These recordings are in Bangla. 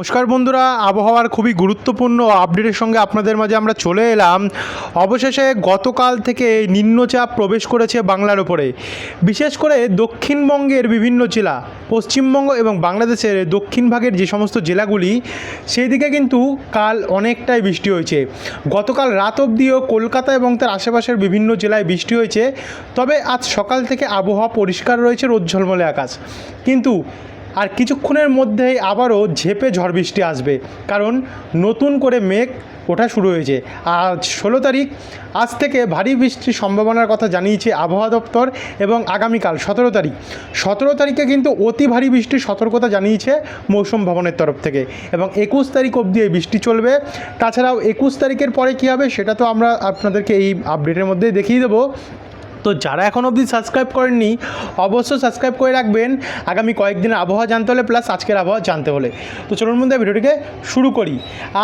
নমস্কার বন্ধুরা, আবহাওয়ার খুবই গুরুত্বপূর্ণ আপডেটের সঙ্গে আপনাদের মাঝে আমরা চলে এলাম। অবশেষে গতকাল থেকে নিম্নচাপ প্রবেশ করেছে বাংলার ওপরে বিশেষ করে দক্ষিণবঙ্গের বিভিন্ন জেলা, পশ্চিমবঙ্গ এবং বাংলাদেশের দক্ষিণ ভাগের যে সমস্ত জেলাগুলি সেই দিকে কিন্তু কাল অনেকটাই বৃষ্টি হয়েছে। গতকাল রাত অবধিও কলকাতা এবং তার আশেপাশের বিভিন্ন জেলায় বৃষ্টি হয়েছে। তবে আজ সকাল থেকে আবহাওয়া পরিষ্কার রয়েছে রোদ ঝলমলে আকাশ। কিন্তু আর কিছুক্ষণের মধ্যেই আবারও ঝেপে ঝড় বৃষ্টি আসবে। কারণ নতুন করে মেঘ ওঠা শুরু হয়েছে। আজ ষোলো তারিখ, আজ থেকে ভারী বৃষ্টির সম্ভাবনার কথা জানিয়েছে আবহাওয়া দপ্তর এবং আগামীকাল সতেরো তারিখ। সতেরো তারিখে কিন্তু অতি ভারী বৃষ্টির সতর্কতা জানিয়েছে মৌসুম ভবনের তরফ থেকে এবং একুশ তারিখ অবধি এই বৃষ্টি চলবে। তাছাড়াও একুশ তারিখের পরে কী হবে সেটা তো আমরা আপনাদেরকে এই আপডেটের মধ্যেই দেখিয়ে দেবো। তো যারা এখন অবধি সাবস্ক্রাইব করেননি, অবশ্যই সাবস্ক্রাইব করে রাখবেন। আগামী কয়েকদিনের আবহাওয়া জানতে হলে প্লাস আজকের আবহাওয়া জানতে হলে। তো চলুন মধ্যে ভিডিওটিকে শুরু করি।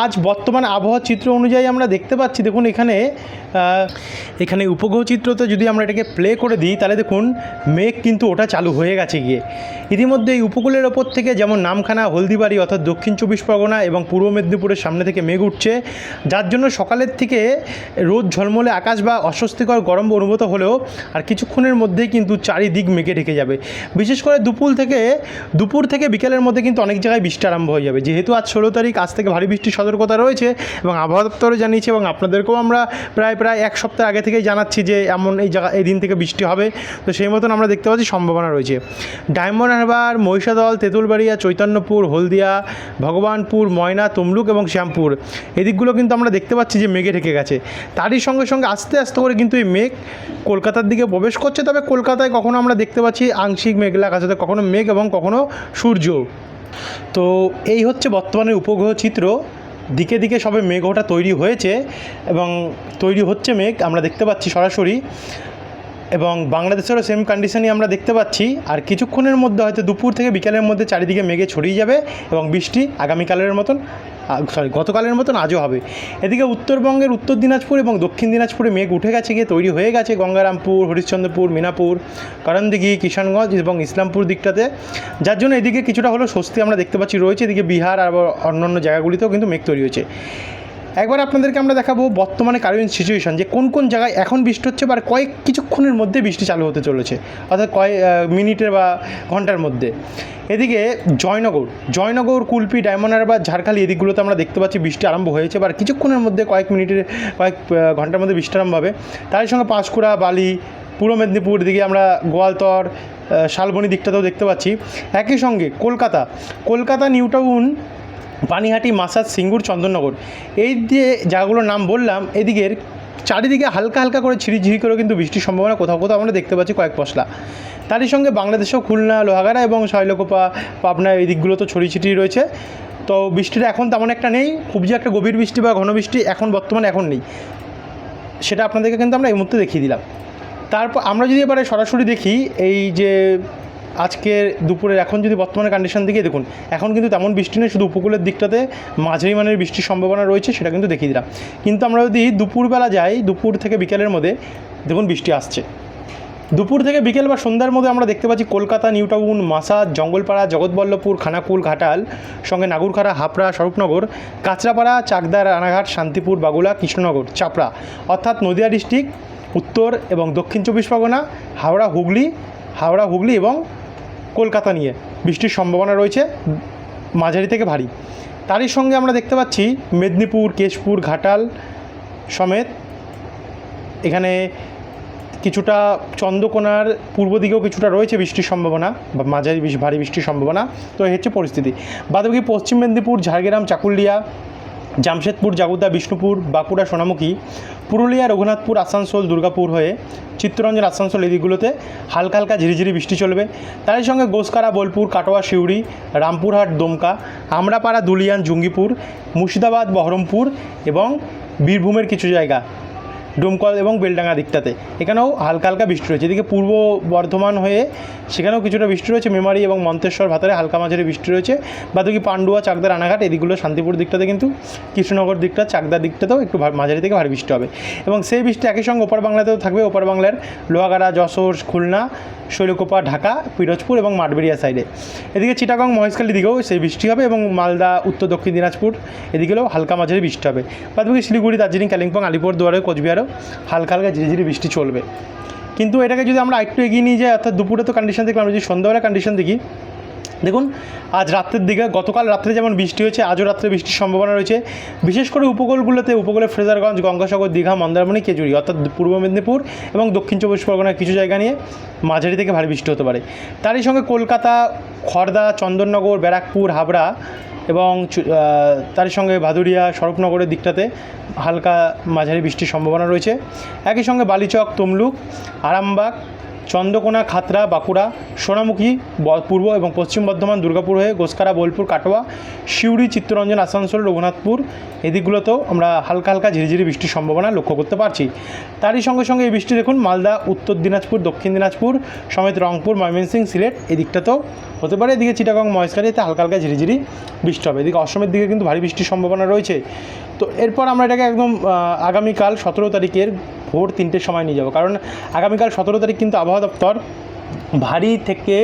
আজ বর্তমান আবহাওয়ার চিত্র অনুযায়ী আমরা দেখতে পাচ্ছি, দেখুন এখানে এখানে উপগ্রহ চিত্রতে যদি আমরা এটাকে প্লে করে দিই, তাহলে দেখুন মেঘ কিন্তু ওটা চালু হয়ে গেছে গিয়ে। ইতিমধ্যে এই উপকূলের ওপর থেকে যেমন নামখানা, হলদিবাড়ি অর্থাৎ দক্ষিণ চব্বিশ পরগনা এবং পূর্ব মেদিনীপুরের সামনে থেকে মেঘ উঠছে, যার জন্য সকালের থেকে রোদ ঝলমলে আকাশ বা অস্বস্তিকর গরম অনুভূত হলেও আর কিছুক্ষণের মধ্যেই কিন্তু চারিদিক মেঘে ঢেকে যাবে। বিশেষ করে দুপুর থেকে দুপুর থেকে বিকেলের মধ্যে কিন্তু অনেক জায়গায় বৃষ্টি আরম্ভ হয়ে যাবে। যেহেতু আজ ষোলো তারিখ, আজ থেকে ভারী বৃষ্টির সতর্কতা রয়েছে এবং আবহাওয়া দপ্তরও জানিয়েছে এবং আপনাদেরকেও আমরা প্রায় প্রায় এক সপ্তাহ আগে থেকেই জানাচ্ছি যে এমন এই জায়গা, এই দিন থেকে বৃষ্টি হবে। তো সেই মতন আমরা দেখতে পাচ্ছি সম্ভাবনা রয়েছে। ডায়মন্ড হারবার, মহিষাদল, তেঁতুলবাড়িয়া, চৈতন্যপুর, হলদিয়া, ভগবানপুর, ময়না, তমলুক এবং শ্যামপুর। এদিকগুলো কিন্তু আমরা দেখতে পাচ্ছি যে মেঘে ঢেকে গেছে। তারই সঙ্গে সঙ্গে আস্তে আস্তে করে কিন্তু এই মেঘ কলকাতার দিকে প্রবেশ করছে, তবে কলকাতায় কখনো আমরা দেখতে পাচ্ছি আংশিক মেঘলা আকাশ কখনো মেঘ এবং কখনো সূর্য। তো এই হচ্ছে বর্তমানে উপগ্রহ চিত্র। দিকে দিকে সবে মেঘ ওটা তৈরি হয়েছে এবং তৈরি হচ্ছে মেঘ, আমরা দেখতে পাচ্ছি সরাসরি। এবং বাংলাদেশেরও সেম কন্ডিশনই আমরা দেখতে পাচ্ছি। আর কিছুক্ষণের মধ্যে হয়তো দুপুর থেকে বিকালের মধ্যে চারিদিকে মেঘে ছড়িয়ে যাবে এবং বৃষ্টি আগামীকালের মতন সরি গতকালের মতন আজও হবে। এদিকে উত্তরবঙ্গের উত্তর দিনাজপুর এবং দক্ষিণ দিনাজপুরে মেঘ উঠে গেছে গিয়ে তৈরি হয়ে গেছে গঙ্গারামপুর, হরিশ্চন্দ্রপুর, মিনাপুর, করণদিঘি, কিষানগঞ্জ এবং ইসলামপুর দিকটাতে। যার জন্য এদিকে কিছুটা হলো স্বস্তি আমরা দেখতে পাচ্ছি। রয়েছে এদিকে বিহার আর অন্যান্য জায়গাগুলিতেও কিন্তু মেঘ তৈরি হয়েছে। একবার আপনাদেরকে আমরা দেখাবো বর্তমানে কারেন্ট সিচুয়েশন যে কোন কোন জায়গায় এখন বৃষ্টি হচ্ছে বা কয়েক কিছুক্ষণের মধ্যে বৃষ্টি চালু হতে চলেছে। অর্থাৎ কয়েক মিনিটের বা ঘণ্টার মধ্যে। এদিকে জয়নগর জয়নগর, কুলপি, ডায়মন্ড বা ঝাড়খালি এদিকগুলোতে আমরা দেখতে পাচ্ছি বৃষ্টি আরম্ভ হয়েছে বা কিছুক্ষণের মধ্যে কয়েক মিনিটের, কয়েক ঘণ্টার মধ্যে বৃষ্টি আরম্ভ হবে। তারই সঙ্গে পাঁশকুড়া, বালি, পূর্ব মেদিনীপুর দিকে আমরা গোয়ালতর শালবনি দিকটাতেও দেখতে পাচ্ছি। একই সঙ্গে কলকাতা কলকাতা নিউ টাউন পানিহাটি, মাসাজ, সিঙ্গুর, চন্দননগর। এই যে জায়গাগুলোর নাম বললাম, এদিকের চারিদিকে হালকা হালকা করে ঝিরিঝিরি করে কিন্তু বৃষ্টির সম্ভাবনা কোথাও কোথাও আমরা দেখতে পাচ্ছি কয়েক পশলা। তারই সঙ্গে বাংলাদেশেও খুলনা, লোহাগাড়া এবং শৈলকোপা, পাবনা এই দিকগুলো তো ছড়িয়ে ছিটিয়ে রয়েছে। তো বৃষ্টিটা এখন তেমন একটা নেই, খুব যে একটা গভীর বৃষ্টি বা ঘন বৃষ্টি এখন বর্তমানে এখন নেই। সেটা আপনাদেরকে কিন্তু আমরা এই মুহূর্তে দেখিয়ে দিলাম। তারপর আমরা যদি এবারে সরাসরি দেখি, এই যে আজকের দুপুরের এখন যদি বর্তমানে কন্ডিশন দিকে দেখুন, এখন কিন্তু তেমন বৃষ্টি নেই, শুধু উপকূলের দিকটাতে মাঝারি মানের বৃষ্টির সম্ভাবনা রয়েছে, সেটা কিন্তু দেখিয়ে দিলাম। কিন্তু আমরা যদি দুপুরবেলা যাই, দুপুর থেকে বিকেলের মধ্যে, দেখুন বৃষ্টি আসছে। দুপুর থেকে বিকেল বা সন্ধ্যার মধ্যে আমরা দেখতে পাচ্ছি কলকাতা নিউ টাউন মাসাদ জঙ্গলপাড়া, জগৎবল্লভপুর, খানাকুল, ঘাটাল, সঙ্গে নাগুরখাড়া, হাপড়া, স্বরূপনগর, কাঁচরাপাড়া চাকদা রানাঘাট, শান্তিপুর, বাগুলা, কৃষ্ণনগর, চাপড়া, অর্থাৎ নদিয়া ডিস্ট্রিক্ট, উত্তর এবং দক্ষিণ চব্বিশ পরগনা, হাওড়া, হুগলি হাওড়া, হুগলি এবং কলকাতা নিয়ে। বৃষ্টির সম্ভাবনা রয়েছে, মাঝারি থেকে ভারী। তারই সঙ্গে আমরা দেখতে পাচ্ছি মেদিনীপুর, কেশপুর, ঘাটাল সমেত। এখানে কিছুটা চন্দ্রকোনার পূর্ব দিকেও কিছুটা রয়েছে বৃষ্টির সম্ভাবনা, বা মাঝারি ভারী বৃষ্টির সম্ভাবনা। তো এই হচ্ছে পরিস্থিতি। বাদবাকি পশ্চিম মেদিনীপুর, ঝাড়গ্রাম, চাকুলিয়া, জামশেদপুর, জাগুদা, বিষ্ণুপুর, বাঁকুড়া, সোনামুখী। পুরুলিয়া, রঘুনাথপুর, আসানসোল, দুর্গাপুর হয়ে চিত্তরঞ্জন, আসানসোল এই দিকগুলোতে হালকা হালকা ঝিরিঝিরি বৃষ্টি চলবে। তারই সঙ্গে গোসকারা, বোলপুর, কাটোয়া, শিউড়ি, রামপুরহাট, দমকা, আমরাপাড়া, দুলিয়ান, জুঙ্গিপুর, মুর্শিদাবাদ, বহরমপুর এবং বীরভূমের কিছু জায়গা। ডুমকল এবং বেলডাঙ্গা দিকটাতে। এখানেও হালকা হালকা বৃষ্টি রয়েছে। এদিকে পূর্ব বর্ধমান হয়ে সেখানেও কিছুটা বৃষ্টি রয়েছে। মেমারি এবং মন্তেশ্বর ভাতারে হালকা মাঝারি বৃষ্টি রয়েছে। বাদবাকি পান্ডুয়া চাকদা রানাঘাট এদিকগুলো শান্তিপুর দিকটাতে কিন্তু কৃষ্ণনগর দিকটা, চাকদার দিকটাতেও একটু মাঝারি থেকে ভারী বৃষ্টি হবে। এবং সেই বৃষ্টি একই সঙ্গে ওপার বাংলাতেও থাকবে। ওপার বাংলার লোহাগাড়া, যশোর, খুলনা, শৈলকোপা, ঢাকা, পিরোজপুর এবং মাঠবেড়িয়া সাইডে। এদিকে চিটাগং, মহেশখালী দিকেও সেই বৃষ্টি হবে এবং মালদা, উত্তর দক্ষিণ দিনাজপুর, এদিকেও হালকা মাঝারি বৃষ্টি হবে। বাদবাকি শিলিগুড়ি, দার্জিলিং, কালিম্পং আলিপুর দুয়ারে কোচবিহারও হালকা হালকা ঝিরিঝিরি বৃষ্টি চলবে। কিন্তু এটাকে যদি আমরা একটু এগিয়ে নিয়ে যাই, অর্থাৎ দুপুরে তো কন্ডিশন দেখলাম যদি সন্ধ্যাবেলা কন্ডিশন দেখি, দেখুন, আজ রাত্রের দিকে, গতকাল রাত্রে যেমন বৃষ্টি হয়েছে, আজও রাত্রে বৃষ্টির সম্ভাবনা রয়েছে। বিশেষ করে উপকূলগুলোতে, উপকূলে ফ্রেজারগঞ্জ, গঙ্গাসাগর, দীঘা, মন্দারমণি কেজুরি অর্থাৎ পূর্ব মেদিনীপুর এবং দক্ষিণ চব্বিশ পরগনার কিছু জায়গা নিয়ে মাঝারি থেকে ভারী বৃষ্টি হতে পারে। তারই সঙ্গে কলকাতা খড়দা চন্দননগর, ব্যারাকপুর, হাবড়া এবং তার সঙ্গে ভাদুরিয়া স্বরূপনগরের দিকটাতে হালকা মাঝারি বৃষ্টির সম্ভাবনা রয়েছে। একই সঙ্গে বালিচক, তমলুক, আরামবাগ চন্দ্রকোনা, খাতড়া, বাঁকুড়া, সোনামুখী পূর্ব এবং পশ্চিম বর্ধমান, দুর্গাপুর হয়ে গোসকারা, বোলপুর, কাটোয়া, সিউড়ি, চিত্তরঞ্জন, আসানসোল, রঘুনাথপুর এদিকগুলোতেও আমরা হালকা হালকা ঝিরিঝিরি বৃষ্টির সম্ভাবনা লক্ষ্য করতে পারছি। তারই সঙ্গে সঙ্গে এই বৃষ্টি দেখুন, মালদা, উত্তর দিনাজপুর, দক্ষিণ দিনাজপুর, সমেত রংপুর ময়মনসিংহ সিলেট এই দিকটাতেও হতে পারে। এদিকে চিটাগং, মহেশখালীতে হালকা হালকা ঝিরিঝিরি বৃষ্টি হবে। এদিকে অসমের দিকে কিন্তু ভারী বৃষ্টির সম্ভাবনা রয়েছে। তো এরপর আমরা এটাকে একদম আগামীকাল সতেরো তারিখের ভোর তিনটের সময় নিয়ে যাব। কারণ আগামীকাল সতেরো তারিখ কিন্তু আবহাওয়া দপ্তর ভারী থেকে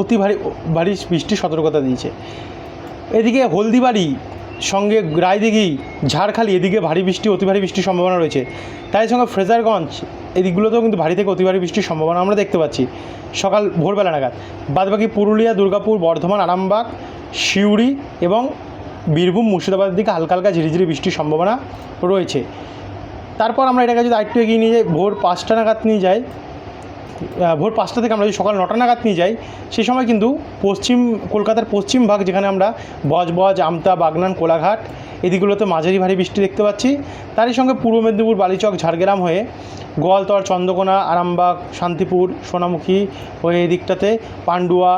অতি ভারী ভারী বৃষ্টির সতর্কতা দিয়েছে। এদিকে হলদিবাড়ি সঙ্গে রায়দিঘি, ঝাড়খালি এদিকে ভারী বৃষ্টি, অতি ভারী বৃষ্টির সম্ভাবনা রয়েছে। তাই সঙ্গে ফ্রেজারগঞ্জ এদিকগুলোতেও কিন্তু ভারী থেকে অতি ভারী বৃষ্টির সম্ভাবনা আমরা দেখতে পাচ্ছি। সকাল ভোরবেলা নাগাদ। বাদবাকি পুরুলিয়া, দুর্গাপুর, বর্ধমান, আরামবাগ, সিউড়ি এবং বীরভূম মুর্শিদাবাদের দিকে হালকা হালকা ঝিরিঝিরি বৃষ্টির সম্ভাবনা রয়েছে। তারপর আমরা এটাকে যদি আরেকটু এগিয়ে নিয়ে যাই, ভোর পাঁচটা নাগাদ নিয়ে যাই ভোর পাঁচটা থেকে আমরা যদি সকাল নটা নাগাদ নিয়ে যাই সেই সময় কিন্তু পশ্চিম, কলকাতার পশ্চিম ভাগ যেখানে আমরা বজবজ, আমতা, বাগনান, কোলাঘাট, এদিকগুলোতে মাঝারি ভারী বৃষ্টি দেখতে পাচ্ছি। তারই সঙ্গে পূর্ব মেদিনীপুর, বালিচক, ঝাড়গ্রাম হয়ে গোয়ালতর, চন্দ্রকোনা, আরামবাগ, শান্তিপুর, সোনামুখী হয়ে এই দিকটাতে পান্ডুয়া,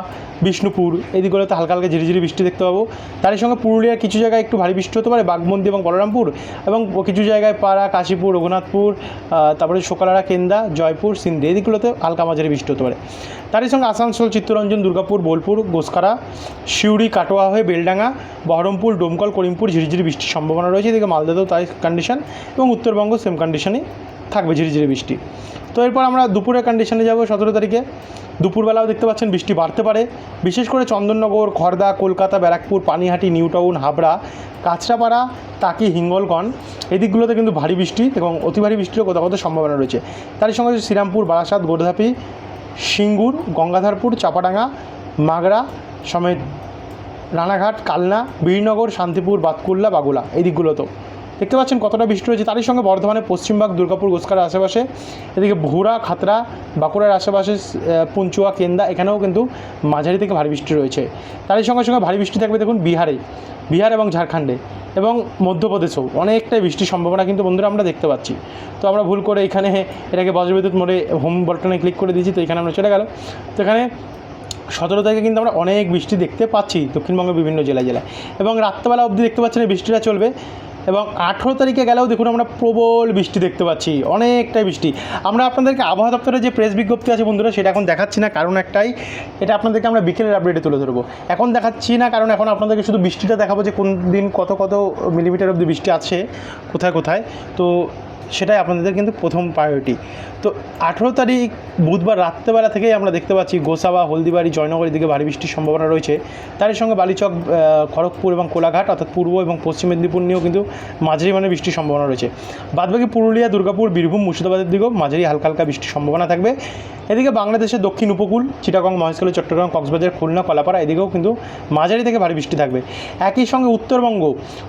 বিষ্ণুপুর এদিকগুলোতে হালকা হালকা ঝিরিঝিরি বৃষ্টি দেখতে পাবো। তারই সঙ্গে পুরুলিয়ার কিছু জায়গায় একটু ভারী বৃষ্টি হতে পারে বাগমন্দি এবং বলরামপুর এবং কিছু জায়গায় পাড়া, কাশীপুর, রঘুনাথপুর তারপরে শোকালারা, কেন্দা, জয়পুর, সিন্ধি এদিকগুলোতে হালকা মাঝারি বৃষ্টি হতে পারে। তারই সঙ্গে আসানসোল, চিত্তরঞ্জন, দুর্গাপুর, বোলপুর গোসকারা সিউড়ি, কাটোয়া হয়ে বেলডাঙ্গা, বহরমপুর, ডোমকল, করিমপুর ঝিরিঝিরি বৃষ্টির সম্ভাবনা রয়েছে। এদিকে মালদাতেও তাই কন্ডিশন এবং উত্তরবঙ্গ সেম কন্ডিশনই থাকবে ঝিরিঝিরি বৃষ্টি। তো এরপর আমরা দুপুরের কন্ডিশনে যাব সতেরো তারিখে। দুপুরবেলাও দেখতে পাচ্ছেন বৃষ্টি বাড়তে পারে। বিশেষ করে চন্দননগর খড়দা কলকাতা, ব্যারাকপুর, পানিহাটি, নিউ টাউন, হাবড়া, কাঁচরাপাড়া, তাকি, হিঙ্গলগঞ্জ এদিকগুলোতে কিন্তু ভারী বৃষ্টি এবং অতি ভারী বৃষ্টিরও কোথাও কোথাও সম্ভাবনা রয়েছে। তারই সঙ্গে শ্রীরামপুর, বারাসাত গোর্ধাপি সিঙ্গুর, গঙ্গাধারপুর, চাপাডাঙ্গা, মাগরা, সমেত রানাঘাট, কালনা, বীরনগর, শান্তিপুর, বাতকুল্লা, বাগুলা, এই দিকগুলোতেও। দেখতে পাচ্ছেন কতটা বৃষ্টি রয়েছে। তারই সঙ্গে বর্ধমানের পশ্চিমবাগ, দুর্গাপুর গোসকার আশেপাশে, এদিকে ভুরা খাতরা বাঁকুড়ার আশেপাশে পুঞ্চুয়া কেন্দা, এখানেও কিন্তু মাঝারি থেকে ভারী বৃষ্টি রয়েছে। তারই সঙ্গে সঙ্গে ভারী বৃষ্টি থাকবে দেখুন বিহারে, বিহার এবং ঝাড়খণ্ডে এবং মধ্যপ্রদেশেও। অনেকটাই বৃষ্টির সম্ভাবনা কিন্তু বন্ধুরা আমরা দেখতে পাচ্ছি। তো আমরা ভুল করে এখানে এটাকে বজ্রবিদ্যুৎ মোড়ে হোম বটনে ক্লিক করে দিয়েছি, তো এখানে আমরা চলে গেল তো এখানে সতেরো তারিখে কিন্তু আমরা অনেক বৃষ্টি দেখতে পাচ্ছি দক্ষিণবঙ্গের বিভিন্ন জেলায় জেলায়। এবং রাত্রেবেলা অবধি দেখতে পাচ্ছেন বৃষ্টিটা চলবে। এবং আঠেরো তারিখে গেলেও দেখুন আমরা প্রবল বৃষ্টি দেখতে পাচ্ছি, অনেকটাই বৃষ্টি। আমরা আপনাদেরকে আবহাওয়া দপ্তরের যে প্রেস বিজ্ঞপ্তি আছে বন্ধুরা, সেটা এখন দেখাচ্ছি না, কারণ একটাই, এটা আপনাদেরকে আমরা বিকেলের আপডেটে তুলে ধরবো। এখন দেখাচ্ছি না, কারণ এখন আপনাদেরকে শুধু বৃষ্টিটা দেখাবো যে কোন দিন কত কত মিলিমিটার অব্দি বৃষ্টি আছে, কোথায় কোথায়। তো সেটাই আপনাদের কিন্তু প্রথম প্রায়োরিটি তো আঠেরো তারিখ বুধবার রাত্রেবেলা থেকেই আমরা দেখতে পাচ্ছি গোসাবা, হলদিবাড়ি, জয়নগরের দিকে ভারী বৃষ্টির সম্ভাবনা রয়েছে। তারই সঙ্গে বালিচক খড়গপুর এবং কোলাঘাট অর্থাৎ পূর্ব এবং পশ্চিম মেদিনীপুর নিয়েও কিন্তু মাঝারি মানে বৃষ্টির সম্ভাবনা রয়েছে। বাদবাকি পুরুলিয়া, দুর্গাপুর, বীরভূম, মুর্শিদাবাদের দিকেও মাঝারি হালকা হালকা বৃষ্টির সম্ভাবনা থাকবে। এদিকে বাংলাদেশের দক্ষিণ উপকূল, চিটাগং, মহেশখালী, চট্টগ্রাম, কক্সবাজার, খুলনা, কলাপাড়া, এদিকেও কিন্তু মাঝারি থেকে ভারী বৃষ্টি থাকবে। একই সঙ্গে উত্তরবঙ্গ,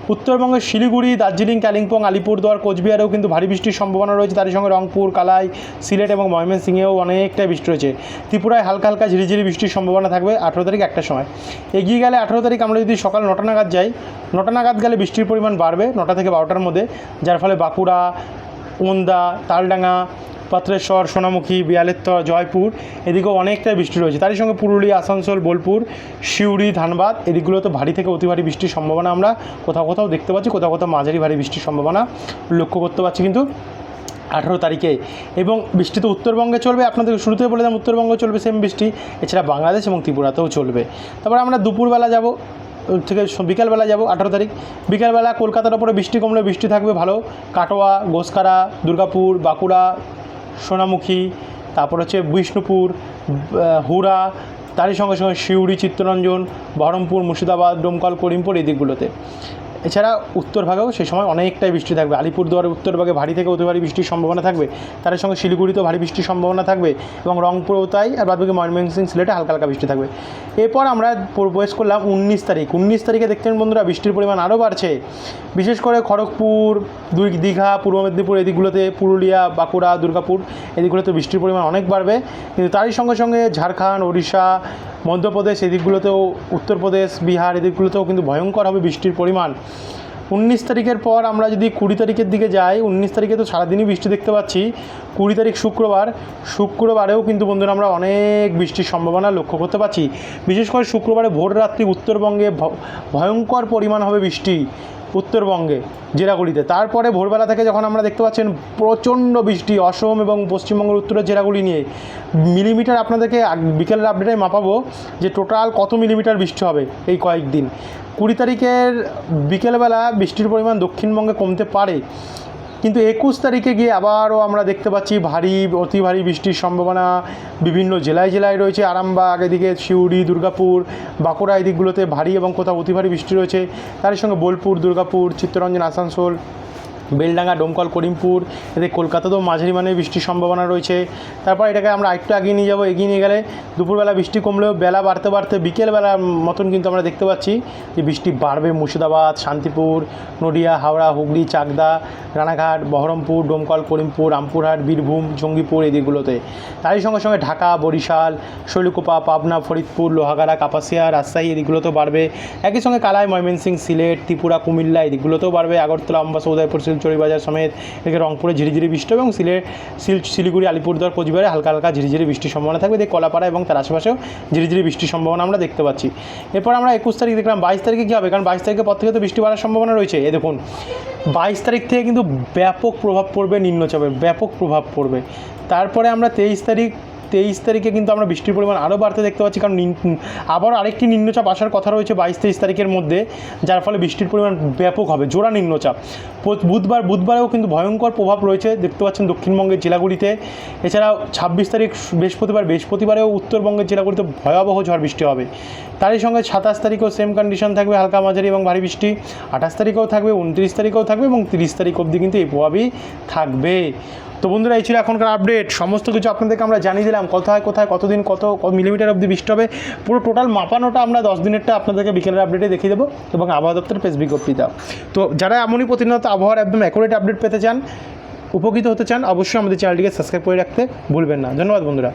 উত্তরবঙ্গের শিলিগুড়ি, দার্জিলিং, কালিম্পং, আলিপুরদুয়ার, কোচবিহারেও কিন্তু ভারী বৃষ্টির সম্ভাবনা রয়েছে। তারই সঙ্গে রংপুর, কালাই, সিলেট এবং ময়মনসিংহেও অনেকটাই বৃষ্টি রয়েছে। ত্রিপুরায় হালকা হালকা ঝিরিঝিরি বৃষ্টির সম্ভাবনা থাকবে আঠেরো তারিখ একটা সময়। এগিয়ে গেলে আঠেরো তারিখ আমরা যদি সকাল নটা নাগাদ যাই, নটা নাগাদ গেলে বৃষ্টির পরিমাণ বাড়বে নটা থেকে বারোটার মধ্যে, যার ফলে বাঁকুড়া, ওন্দা, তালডাঙ্গা পাত্রেশ্বর সোনামুখী বিয়ালেত্তর জয়পুর, এদিকেও অনেকটাই বৃষ্টি রয়েছে। তারই সঙ্গে পুরুলিয়া, আসানসোল, বোলপুর সিউড়ি ধানবাদ, এদিকগুলোতে ভারী থেকে অতি ভারী বৃষ্টির সম্ভাবনা আমরা কোথাও কোথাও দেখতে পাচ্ছি, কোথাও কোথাও মাঝারি ভারী বৃষ্টির সম্ভাবনা লক্ষ্য করতে পারছি কিন্তু আঠারো তারিখে। এবং বৃষ্টি তো উত্তরবঙ্গে চলবে, আপনাদের শুরুতে বলে দিলাম উত্তরবঙ্গে চলবে সেম বৃষ্টি, এছাড়া বাংলাদেশ এবং ত্রিপুরাতেও চলবে। তারপরে আমরা দুপুরবেলা যাব, থেকে বিকালবেলা যাব, আঠারো তারিখ। বিকালবেলা কলকাতার ওপরে বৃষ্টি কমলে বৃষ্টি থাকবে ভালো। কাটোয়া গোসকারা দুর্গাপুর, বাঁকুড়া সোনামুখী, তারপর হচ্ছে বিষ্ণুপুর হুরা তারই সঙ্গে সঙ্গে সিউড়ি, চিত্তরঞ্জন, বহরমপুর, মুর্শিদাবাদ, ডোমকল, করিমপুর এই দিকগুলোতে। এছাড়া উত্তর ভাগেও সেই সময় অনেকটাই বৃষ্টি থাকবে। আলিপুরদুয়ারের উত্তর ভাগে ভারী থেকে অতি ভারী বৃষ্টির সম্ভাবনা থাকবে। তার সঙ্গে শিলিগুড়িতেও ভারী বৃষ্টির সম্ভাবনা থাকবে এবং রংপুরেও তাই, আর বাদবাকি ময়মনসিং সিলেটে হালকা হালকা বৃষ্টি থাকবে। এরপর আমরা প্রবেশ করলাম উনিশ তারিখ। উনিশ তারিখে দেখতেন বন্ধুরা, বৃষ্টির পরিমাণ আরও বাড়ছে। বিশেষ করে খড়গপুর, দুই দীঘা, পূর্ব মেদিনীপুর এদিকগুলোতে পুরুলিয়া, বাঁকুড়া, দুর্গাপুর এদিকগুলোতে বৃষ্টির পরিমাণ অনেক বাড়বে। কিন্তু তারই সঙ্গে সঙ্গে ঝাড়খণ্ড, ওড়িশা, মধ্যপ্রদেশ এদিকগুলোতেও উত্তরপ্রদেশ, বিহার এদিকগুলোতেও কিন্তু ভয়ঙ্কর হবে বৃষ্টির পরিমাণ। উনিশ তারিখের পর আমরা যদি কুড়ি তারিখের দিকে যাই, উনিশ তারিখে তো সারাদিনই বৃষ্টি দেখতে পাচ্ছি। কুড়ি তারিখ শুক্রবার, শুক্রবারেও কিন্তু বন্ধুরা আমরা অনেক বৃষ্টির সম্ভাবনা লক্ষ্য করতে পারছি। বিশেষ করে শুক্রবারে ভোর রাত্রি উত্তরবঙ্গে ভয়ঙ্কর পরিমাণ হবে বৃষ্টি উত্তরবঙ্গে জেলাগুলিতে তারপরে ভোরবেলা থেকে যখন আমরা দেখতে পাচ্ছেন প্রচণ্ড বৃষ্টি অসম এবং পশ্চিমবঙ্গের উত্তরের জেলাগুলি নিয়ে। মিলিমিটার আপনাদেরকে বিকেলের আপডেটে মাপাবো যে টোটাল কত মিলিমিটার বৃষ্টি হবে এই কয়েকদিন। কুড়ি তারিখের বিকেলবেলা বৃষ্টির পরিমাণ দক্ষিণবঙ্গে কমতে পারে। কিন্তু একুশ তারিখে গিয়ে আবারও আমরা দেখতে পাচ্ছি ভারী, অতি ভারী বৃষ্টির সম্ভাবনা বিভিন্ন জেলায় জেলায় রয়েছে। আরামবাগ, এদিকে শিউড়ি দুর্গাপুর, বাঁকুড়া এই দিকগুলোতে ভারী এবং কোথাও অতি ভারী বৃষ্টি রয়েছে। তার সঙ্গে বোলপুর, দুর্গাপুর, চিত্তরঞ্জন, আসানসোল বেলডাঙ্গা, ডোমকল, করিমপুর, এতে কলকাতাতেও মাঝারি মানের বৃষ্টির সম্ভাবনা রয়েছে। তারপর এটাকে আমরা আরেকটু এগিয়ে নিয়ে যাব, এগিয়ে নিয়ে গেলে দুপুরবেলা বৃষ্টি কমলেও বেলা বাড়তে বাড়তে বিকেলবেলার মতন কিন্তু আমরা দেখতে পাচ্ছি যে বৃষ্টি বাড়বে মুর্শিদাবাদ, শান্তিপুর, নদিয়া, হাওড়া, হুগলি, চাকদা, রানাঘাট, বহরমপুর, ডোমকল, করিমপুর, রামপুরহাট, বীরভূম, জঙ্গিপুর এই দিকগুলোতে। তারই সঙ্গে সঙ্গে ঢাকা, বরিশাল, শৈলকুপা, পাবনা, ফরিদপুর, লোহাগাড়া, কাপাসিয়া, রাজশাহী এদিকগুলোতেও বাড়বে। একই সঙ্গে কালাই ময়মনসিং সিলেট, ত্রিপুরা, কুমিল্লা এই দিকগুলোতেও বাড়বে। আগরতলা, অম্বাসা, উদয়পুর শিলচড়ি বাজার সমেত এদিকে রংপুরে ঝিরিঝিরি বৃষ্টি এবং সিলেট, সিল, শিলিগুড়ি, আলিপুরদুয়ার, কোচবিহারে হালকা হালকা ঝিরিঝিরি বৃষ্টির সম্ভাবনা থাকবে। এদিকে কলাপাড়া এবং তার আশেপাশেও ঝিরিঝিরি বৃষ্টির সম্ভাবনা আমরা দেখতে পাচ্ছি। এরপর আমরা একুশ তারিখ দেখলাম। বাইশ তারিখে কী হবে? কারণ বাইশ তারিখে পর থেকে তো বৃষ্টি বাড়ার সম্ভাবনা রয়েছে। এ দেখুন, বাইশ তারিখ থেকে কিন্তু ব্যাপক প্রভাব পড়বে নিম্নচাপের ব্যাপক প্রভাব পড়বে। তারপরে আমরা তেইশ তারিখ, তেইশ তারিখে কিন্তু আমরা বৃষ্টির পরিমাণ আরও বাড়তে দেখতে পাচ্ছি। কারণ আবার আরেকটি নিম্নচাপ আসার কথা রয়েছে বাইশ তেইশ তারিখের মধ্যে, যার ফলে বৃষ্টির পরিমাণ ব্যাপক হবে, জোড়া নিম্নচাপ। বুধবার, বুধবারেও কিন্তু ভয়ঙ্কর প্রভাব রয়েছে। দেখতে পাচ্ছেন দক্ষিণবঙ্গের জেলাগুলিতে। এছাড়াও ছাব্বিশ তারিখ বৃহস্পতিবার, বৃহস্পতিবারেও উত্তরবঙ্গের জেলাগুলিতে ভয়াবহ ঝড় বৃষ্টি হবে। তারই সঙ্গে সাতাশ তারিখেও সেম কন্ডিশন থাকবে হালকা মাঝারি এবং ভারী বৃষ্টি। আঠাশ তারিখেও থাকবে, উনত্রিশ তারিখেও থাকবে এবং তিরিশ তারিখ অবধি কিন্তু এই প্রভাবই থাকবে। তো বন্ধুরা, এই ছিল এখনকার আপডেট সমস্ত কিছু আপনাদেরকে আমরা জানিয়ে দিলাম। কোথায় কোথায়, কতদিন, কত মিলিমিটার অবধি বৃষ্টি হবে? পুরো টোটাল মাপানোটা আমরা দশ দিনেরটা আপনাদেরকে বিকেলের আপডেটে দেখিয়ে দেবো এবং আবহাওয়া দপ্তরের পেস বিজ্ঞপ্তিটা তো যারা এমনই প্রতিনিয়ত আবহাওয়ার একদম অ্যাকুরেট আপডেট পেতে চান, উপকৃত হতে চান, অবশ্যই আমাদের চ্যানেলটিকে সাবস্ক্রাইব করে রাখতে ভুলবেন না। ধন্যবাদ বন্ধুরা।